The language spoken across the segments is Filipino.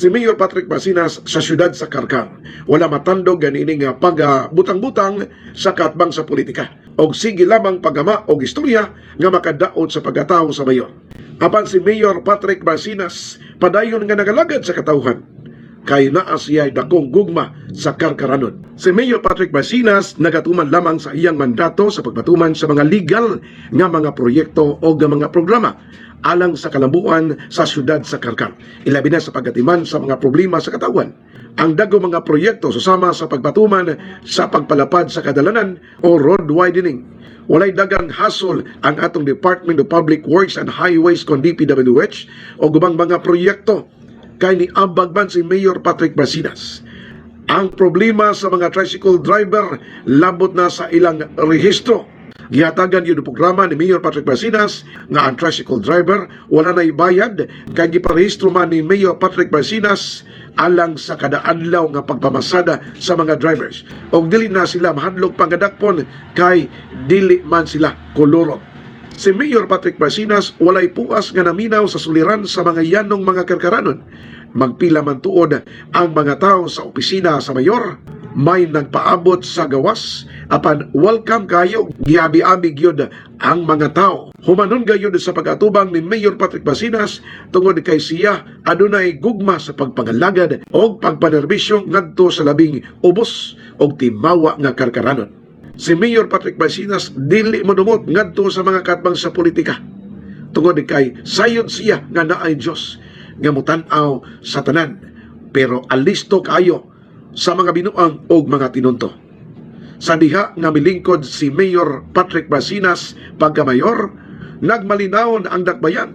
si Mayor Patrick Basinas sa siyudad sa Karkar. Wala matandog ganini nga pag ah, butang-butang sa katbang sa politika. Og sige lamang pagama og istorya nga makadaot sa pagkatao sa mayor. Apan si Mayor Patrick Basinas padayon nga nagalagad sa katawhan kay naa siya dakong gugma sa karkaranon. Si Mayor Patrick Basinas nagatuman lamang sa iyang mandato sa pagpatuman sa mga legal nga mga proyekto o nga mga programa alang sa kalambuan sa syudad sa Karkar. Ilabi na sa pagkatiman sa mga problema sa katawan. Ang dago mga proyekto susama sa pagpatuman sa pagpalapad sa kadalanan o road widening. Walay dagang hasol ang atong Department of Public Works and Highways kon DPWH o gubang mga proyekto kay ni ambagman si Mayor Patrick Basinas. Ang problema sa mga tricycle driver labot na sa ilang rehistro. Gihatagan yun programa ni Mayor Patrick Basinas nga ang tricycle driver wala na ibayad kay giparehistro man ni Mayor Patrick Basinas alang sa kada adlaw nga pagpamasada sa mga drivers. Og dili na sila mahadlok pangadakpon kay dili man sila kolorot. Si Mayor Patrick Basinas walay puas nga naminaw sa suliran sa mga yanong mga karkaranon. Magpila man tuod ang mga tao sa opisina sa mayor, may nagpaabot sa gawas, apan welcome kayo, giabi-abi gyud ang mga tao. Humanon gayud sa pag-atubang ni Mayor Patrick Basinas tungod kay siya adunay gugma sa pagpangalagad o pagpanerbisyo ngadto sa labing ubos o timawa nga karkaranon. Si Mayor Patrick Basinas dili modumot ngadto sa mga katbang sa politika. Tungod kay sayon siya nga naay Dios nga mutan-aw sa tanan pero alisto kayo sa mga binuang o mga tinunto. Sa diha nga milingkod si Mayor Patrick Basinas pagkamayor, nagmalinaw ang dakbayan.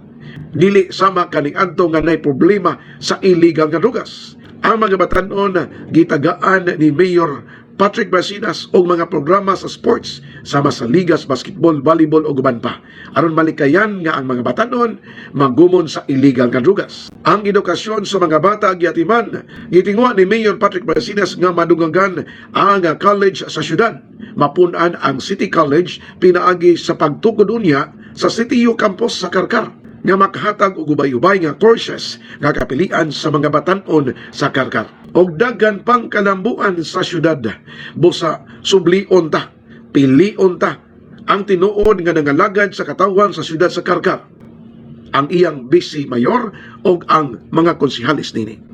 Dili sama kaning adto nga nay problema sa illegal nga drugas. Ang mga batanon gitagaan ni Mayor Patrick Basinas og mga programa sa sports sama sa ligas, basketball, volleyball o guban pa. Aron malikayan nga ang mga batanon magumon sa illegal nga drugas. Ang edukasyon sa mga bata giatiman gitingwa ni Mayor Patrick Basinas nga madungagan ang college sa syudad. Mapunan ang City College pinaagi sa pagtukod unya sa City U Campus sa Karkar nga makahatag og ubay-ubay nga courses nga kapilian sa mga batanon sa Karkar. Og daghan pang kalambuan sa syudad. Busa sublion ta, pilion ta ang tinuod nga nangalagad sa katawan sa syudad sa Karkar. Ang iyang bisi mayor og ang mga konsihalis nini.